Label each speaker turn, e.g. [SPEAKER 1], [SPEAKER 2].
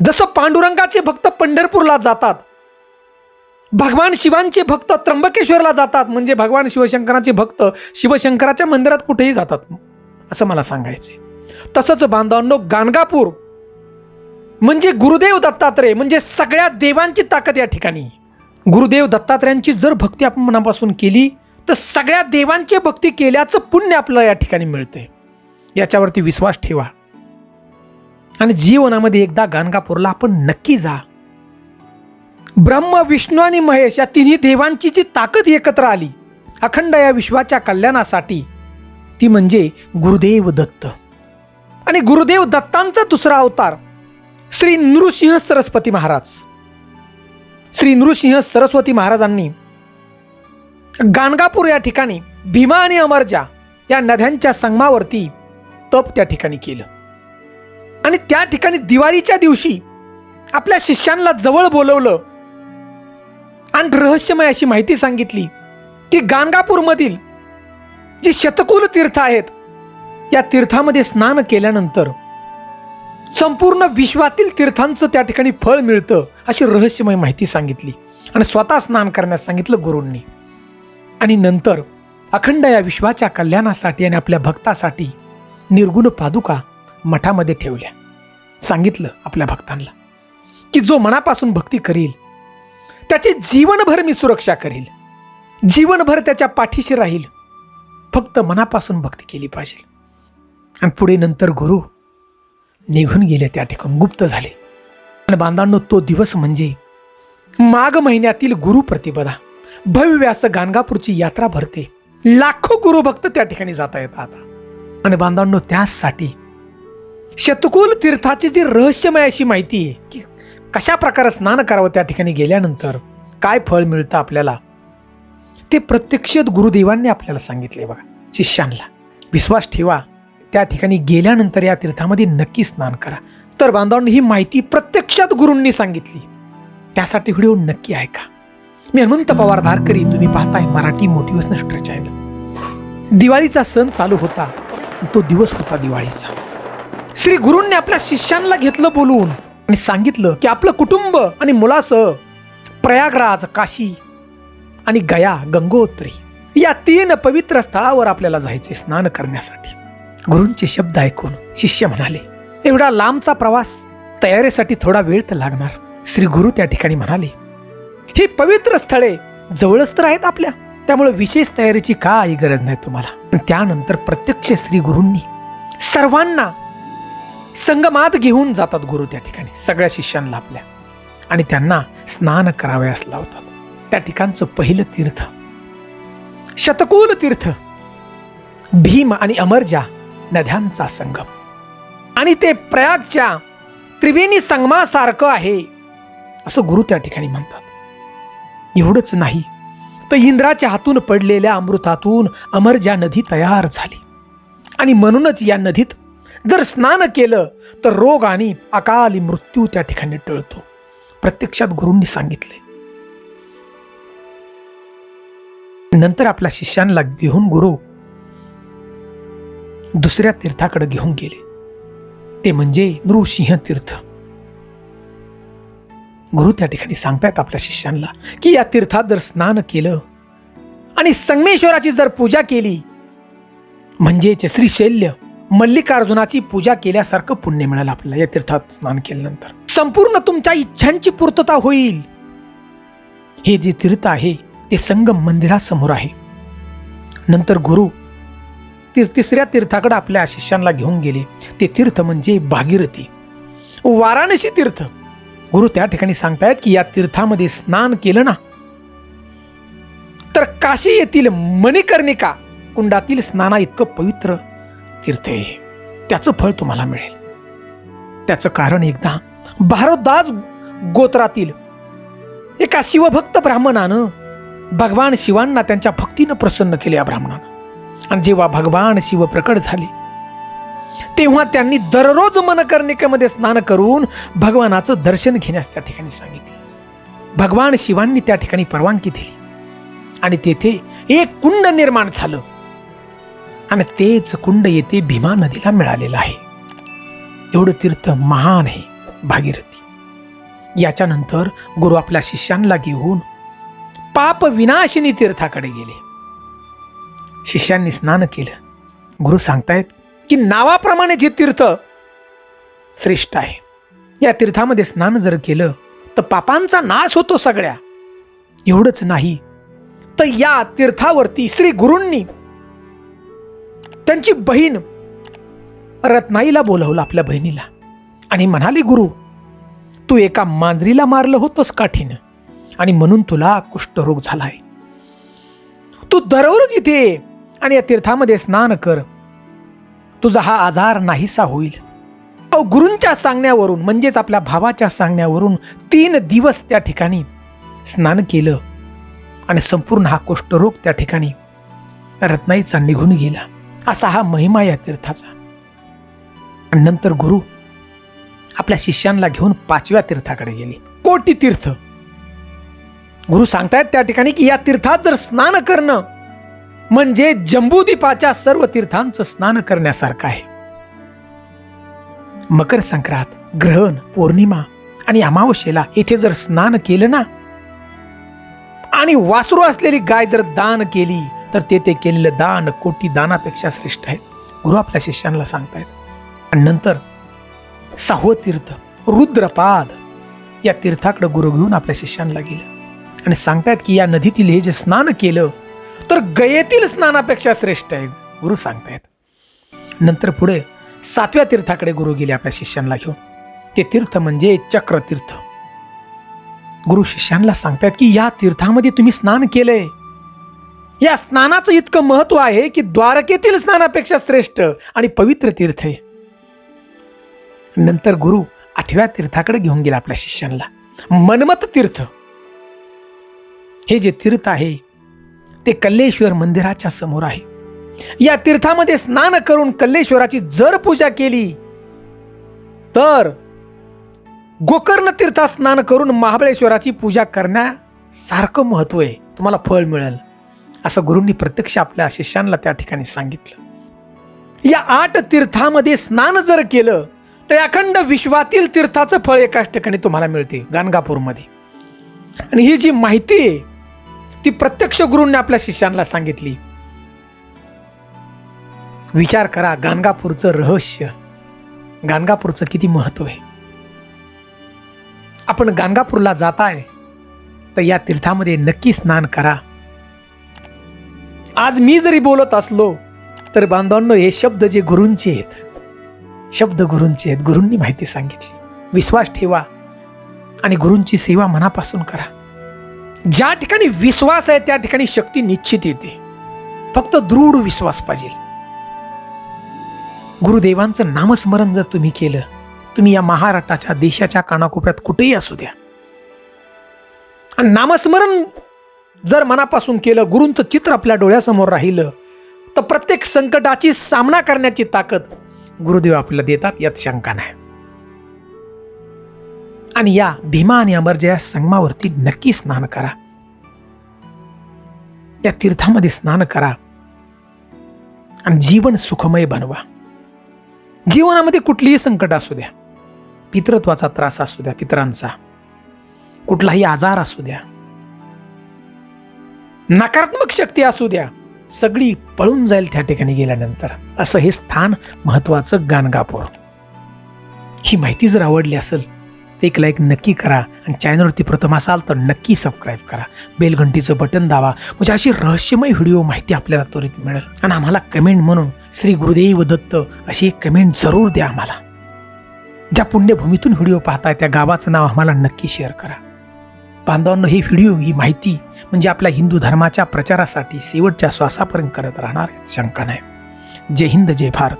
[SPEAKER 1] जसं पांडुरंगाचे भक्त पंढरपूरला जातात भगवान शिवांचे भक्त त्र्यंबकेश्वरला जातात म्हणजे भगवान शिवशंकराचे भक्त शिवशंकराच्या मंदिरात कुठेही जातात असं मला सांगायचे तसंच बांधवांनो गाणगापूर म्हणजे गुरुदेव दत्तात्रय म्हणजे सगळ्या देवांची ताकद या ठिकाणी. गुरुदेव दत्तात्रयांची जर भक्ती आपण मनापासून केली तर सगळ्या देवांची भक्ती केल्याचं पुण्य आपल्याला या ठिकाणी मिळते याच्यावरती विश्वास ठेवा. आणि जीवनामध्ये एकदा गाणगापूरला आपण नक्की जा. ब्रह्म विष्णू आणि महेश या तिन्ही देवांची जी ताकद एकत्र आली अखंड या विश्वाच्या कल्याणासाठी ती म्हणजे गुरुदेव दत्त. आणि गुरुदेव दत्तांचा दुसरा अवतार श्री नृसिंह सरस्वती महाराज. श्री नृसिंह सरस्वती महाराजांनी गाणगापूर या ठिकाणी भीमा आणि अमरजा या नद्यांच्या संगमावरती तप त्या ठिकाणी केलं. आणि त्या ठिकाणी दिवाळीच्या दिवशी आपल्या शिष्यांना जवळ बोलवलं आणि रहस्यमय अशी माहिती सांगितली की गाणगापूरमधील जी शतकुल तीर्थ आहेत या तीर्थामध्ये स्नान केल्यानंतर संपूर्ण विश्वातील तीर्थांचं त्या ठिकाणी फळ मिळतं अशी रहस्यमय माहिती सांगितली आणि स्वतः स्नान करण्यास सांगितलं गुरूंनी. आणि नंतर अखंड या विश्वाच्या कल्याणासाठी आणि आपल्या भक्तासाठी निर्गुण पादुका मठामध्ये ठेवल्या. सांगितलं आपल्या भक्तांना की जो मनापासून भक्ती करील त्याची जीवनभर मी सुरक्षा करील. जीवनभर त्याच्या पाठीशी राहील. फक्त मनापासून भक्ती केली पाहिजे. आणि पुढे नंतर गुरु निघून गेले त्या ठिकाणी गुप्त झाले. आणि बांधांनो तो दिवस म्हणजे माघ महिन्यातील गुरु प्रतिपदा. भव्य असं गाणगापूरची यात्रा भरते. लाखो गुरुभक्त त्या ठिकाणी जाता येतात. आणि बांधांनो त्यासाठी शतकुल तीर्थाची जी रहस्यमय अशी माहिती आहे की कशा प्रकारे स्नान करावं त्या ठिकाणी गेल्यानंतर काय फळ मिळतं आपल्याला ते प्रत्यक्ष गुरुदेवांनी आपल्याला सांगितले बघा शिष्यांना. विश्वास ठेवा त्या ठिकाणी गेल्यानंतर या तीर्थामध्ये नक्की स्नान करा. तर बांधवांनी ही माहिती प्रत्यक्षात गुरूंनी सांगितली. त्यासाठी व्हिडिओ नक्की ऐका. मी अनंत पवार धारकरी तुम्ही पाहताय मराठी मोटिवेशनल स्टर चॅनल दिवाळीचा सण चालू होता तो दिवस होता दिवाळीचा. श्री गुरूंनी आपल्या शिष्यांना घेतलं बोलून आणि सांगितलं की आपलं कुटुंब आणि मुलासह प्रयागराज काशी आणि गया गंगोत्री या तीन पवित्र स्थळावर आपल्याला जायचे स्नान करण्यासाठी. गुरूंचे शब्द ऐकून शिष्य म्हणाले एवढा लांबचा प्रवास तयारीसाठी थोडा वेळ तर लागणार. श्री गुरु त्या ठिकाणी म्हणाले ही पवित्र स्थळे जवळच तर आहेत आपल्या. त्यामुळे विशेष तयारीची काही गरज नाही तुम्हाला. त्यानंतर प्रत्यक्ष श्री गुरूंनी सर्वांना संगमात घेऊन जातात गुरु त्या ठिकाणी सगळ्या शिष्यांना आपल्या. आणि त्यांना स्नान करावयास लावतात. त्या ठिकाणचं पहिलं तीर्थ. शतकोल तीर्थ. भीम आणि अमरजा नद्यांचा संगम. आणि ते प्रयागच्या त्रिवेणी संगमासारखं आहे असं गुरु त्या ठिकाणी म्हणतात. एवढंच नाही तर इंद्राच्या हातून पडलेल्या अमृतातून अमरजा नदी तयार झाली. आणि म्हणूनच या नदीत जर स्नान केलं तर रोग आणि अकाली मृत्यू त्या ठिकाणी टळतो. प्रत्यक्षात गुरूंनी सांगितले. नंतर आपल्या शिष्यांना घेऊन गुरु दुसऱ्या तीर्थाकडे घेऊन गेले. ते म्हणजे नृसिंह तीर्थ. गुरु त्या ठिकाणी सांगतायत आपल्या शिष्यांना की या तीर्थात जर स्नान केलं आणि संगमेश्वराची जर पूजा केली म्हणजेच श्रीशैल्य मल्लिकार्जुनाची पूजा केल्यासारखं पुण्य मिळालं आपल्याला या तीर्थात स्नान केल्यानंतर. संपूर्ण तुमच्या इच्छांची पूर्तता होईल. हे जे तीर्थ आहे ते संगम मंदिरासमोर आहे. नंतर गुरु ती तिसऱ्या तीर्थाकडे आपल्या शिष्यांना घेऊन गेले. ते तीर्थ म्हणजे भागीरथी. वाराणसी तीर्थ. गुरु त्या ठिकाणी सांगतायत की या तीर्थामध्ये स्नान केलं ना तर काशी येथील मणिकर्णिका कुंडातील स्नाना इतकं पवित्र तीर्थ आहे त्याचं फळ तुम्हाला मिळेल. त्याचं कारण एकदा भारद्वाज गोत्रातील एका शिवभक्त ब्राह्मणानं भगवान शिवांना त्यांच्या भक्तीनं प्रसन्न केले या ब्राह्मणानं. आणि जेव्हा भगवान शिव प्रकट झाले तेव्हा त्यांनी दररोज मनकर्णिकेमध्ये स्नान करून भगवानाचं दर्शन घेण्यास त्या ठिकाणी सांगितले. भगवान शिवांनी त्या ठिकाणी परवानगी दिली. आणि तेथे एक कुंड निर्माण झालं. आणि तेच कुंड येथे भीमा नदीला मिळालेलं आहे. एवढं तीर्थ महान आहे भागीरथी. याच्यानंतर गुरु आपल्या शिष्यांना घेऊन पाप विनाशिनी तीर्थाकडे गेले. शिष्यांनी स्नान केलं. गुरु सांगतायत की नावाप्रमाणे जे तीर्थ श्रेष्ठ आहे. या तीर्थामध्ये स्नान जर केलं तर पापांचा नाश होतो सगळ्या. एवढंच नाही तर या तीर्थावरती श्री गुरूंनी त्यांची बहीण रत्नाईला बोलवलं आपल्या बहिणीला. आणि म्हणाली गुरु तू एका मांजरीला मारलं होतंस काठीनं आणि म्हणून तुला कुष्ठरोग झालाय. तू दररोज इथे आणि या तीर्थामध्ये स्नान कर. तुझा हा आजार नाहीसा होईल. अहो गुरूंच्या सांगण्यावरून म्हणजेच आपल्या भावाच्या सांगण्यावरून तीन दिवस त्या ठिकाणी स्नान केलं आणि संपूर्ण हा कुष्ठरोग त्या ठिकाणी रत्नाईचा निघून गेला. असा हा महिमा या तीर्थाचा. आणि नंतर गुरु आपल्या शिष्यांना घेऊन पाचव्या तीर्थाकडे गेले. कोटी तीर्थ. गुरु सांगतायत त्या ठिकाणी की या तीर्थात जर स्नान करणं म्हणजे जंबूदीपाच्या सर्व तीर्थांचं स्नान करण्यासारखं आहे. मकर संक्रांत ग्रहण पौर्णिमा आणि अमावस्येला इथे जर स्नान केलं ना आणि वासरू असलेली गाय जर दान केली तर ते ते केलेलं दान कोटी दानापेक्षा श्रेष्ठ आहे. गुरु आपल्या शिष्यांना सांगतायत. आणि नंतर सहावं तीर्थ रुद्रपाद. या तीर्थाकडे गुरु घेऊन आपल्या शिष्यांना गेलं. आणि सांगतायत की या नदीतील हे जे स्नान केलं तर गयेतील स्नानापेक्षा श्रेष्ठ आहे गुरु सांगतायत. नंतर पुढे सातव्या तीर्थाकडे गुरु गेले आपल्या शिष्यांना घेऊन. ते तीर्थ म्हणजे चक्रतीर्थ. गुरु शिष्यांना सांगतायत की या तीर्थामध्ये तुम्ही स्नान केलंय. या स्नानाचं इतकं महत्त्व आहे की द्वारकेतील स्नानापेक्षा श्रेष्ठ आणि पवित्र तीर्थ आहे. नंतर गुरु आठव्या तीर्थाकडे घेऊन गेला आपल्या शिष्यांना. मनमत तीर्थ. हे जे तीर्थ आहे ते कल्लेश्वर मंदिराच्या समोर आहे. या तीर्थामध्ये स्नान करून कल्लेश्वराची जर पूजा केली तर गोकर्ण तीर्थात स्नान करून महाबळेश्वराची पूजा करण्यासारखं महत्त्व आहे. तुम्हाला फळ मिळेल. असं गुरूंनी प्रत्यक्ष आपल्या शिष्यांना त्या ठिकाणी सांगितलं. या आठ तीर्थामध्ये स्नान जर केलं तर अखंड विश्वातील तीर्थाचं फळ एकाच ठिकाणी तुम्हाला मिळते गाणगापूरमध्ये. आणि ही जी माहिती आहे ती प्रत्यक्ष गुरूंनी आपल्या शिष्यांना सांगितली. विचार करा गाणगापूरचं रहस्य गाणगापूरचं किती महत्त्व आहे? आपण गाणगापूरला जाताय तर या तीर्थामध्ये नक्की स्नान करा. आज मी जरी बोलत असलो तर बांधवांनो हे शब्द जे गुरूंचे आहेत शब्द गुरूंचे आहेत गुरूंनी माहिती सांगितली. विश्वास ठेवा आणि गुरूंची सेवा मनापासून करा. ज्या ठिकाणी विश्वास आहे त्या ठिकाणी शक्ती निश्चित येते. फक्त दृढ विश्वास पाहिजे. गुरुदेवांचं नामस्मरण जर तुम्ही केलं तुम्ही या महाराष्ट्राच्या देशाच्या कानाकोपऱ्यात कुठेही असू द्या. आणि नामस्मरण जर मनापासून केलं गुरूंचं चित्र आपल्या डोळ्यासमोर राहिलं तर प्रत्येक संकटाची सामना करण्याची ताकद गुरुदेव आपल्याला देतात यात शंका नाही. आणि या भीमा आणि अमरजया संगमावरती नक्की स्नान करा. या तीर्थामध्ये स्नान करा. आणि जीवन सुखमय बनवा. जीवनामध्ये कुठलीही संकट असू द्या. पितृत्वाचा त्रास असू द्या पितरांचा. कुठलाही आजार असू द्या. नकारात्मक शक्ती असू द्या सगळी पळून जाईल त्या ठिकाणी गेल्यानंतर. असं हे स्थान महत्वाचं गाणगापूर. ही माहिती जर आवडली असेल तर एक लाईक नक्की करा आणि चॅनलवरती प्रथम असाल तर नक्की सबस्क्राईब करा. बेलघंटीचं बटन दावा म्हणजे अशी रहस्यमय व्हिडिओ माहिती आपल्याला त्वरित मिळेल. आणि आम्हाला कमेंट म्हणून श्री गुरुदेव दत्त अशी एक कमेंट जरूर द्या आम्हाला. ज्या पुण्यभूमीतून व्हिडिओ पाहताय त्या गावाचं नाव आम्हाला नक्की शेअर करा. बांधवांनो ही व्हिडिओ ही माहिती म्हणजे आपल्या हिंदू धर्माच्या प्रचारासाठी शेवटच्या श्वासापर्यंत करत राहणार शंका नाही. जय हिंद जय भारत.